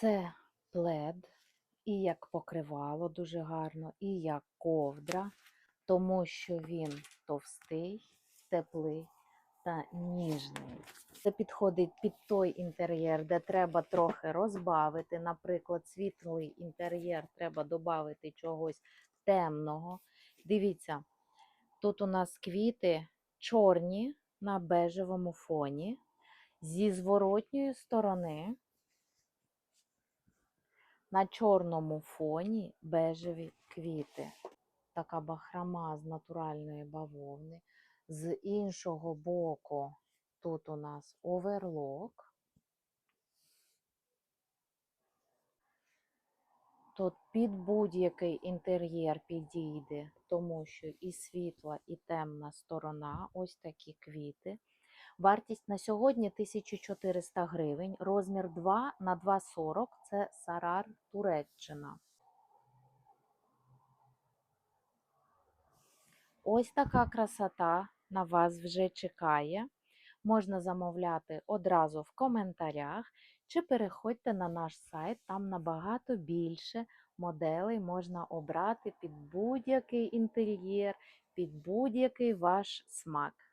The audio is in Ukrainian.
Це плед, і як покривало дуже гарно, і як ковдра, тому що він товстий, теплий та ніжний. Це підходить під той інтер'єр, де треба трохи розбавити. Наприклад, світлий інтер'єр треба додати чогось темного. Дивіться, тут у нас квіти чорні на бежевому фоні. Зі зворотньої сторони на чорному фоні бежеві квіти. Така бахрома з натуральної бавовни. З іншого боку тут у нас оверлок. Тут під будь-який інтер'єр підійде, тому що і світла, і темна сторона, ось такі квіти. Вартість на сьогодні 1400 гривень, розмір 2 на 2,40 це Сарар Туреччина. Ось така красота на вас вже чекає. Можна замовляти одразу в коментарях, чи переходьте на наш сайт, там набагато більше моделей можна обрати під будь-який інтер'єр, під будь-який ваш смак.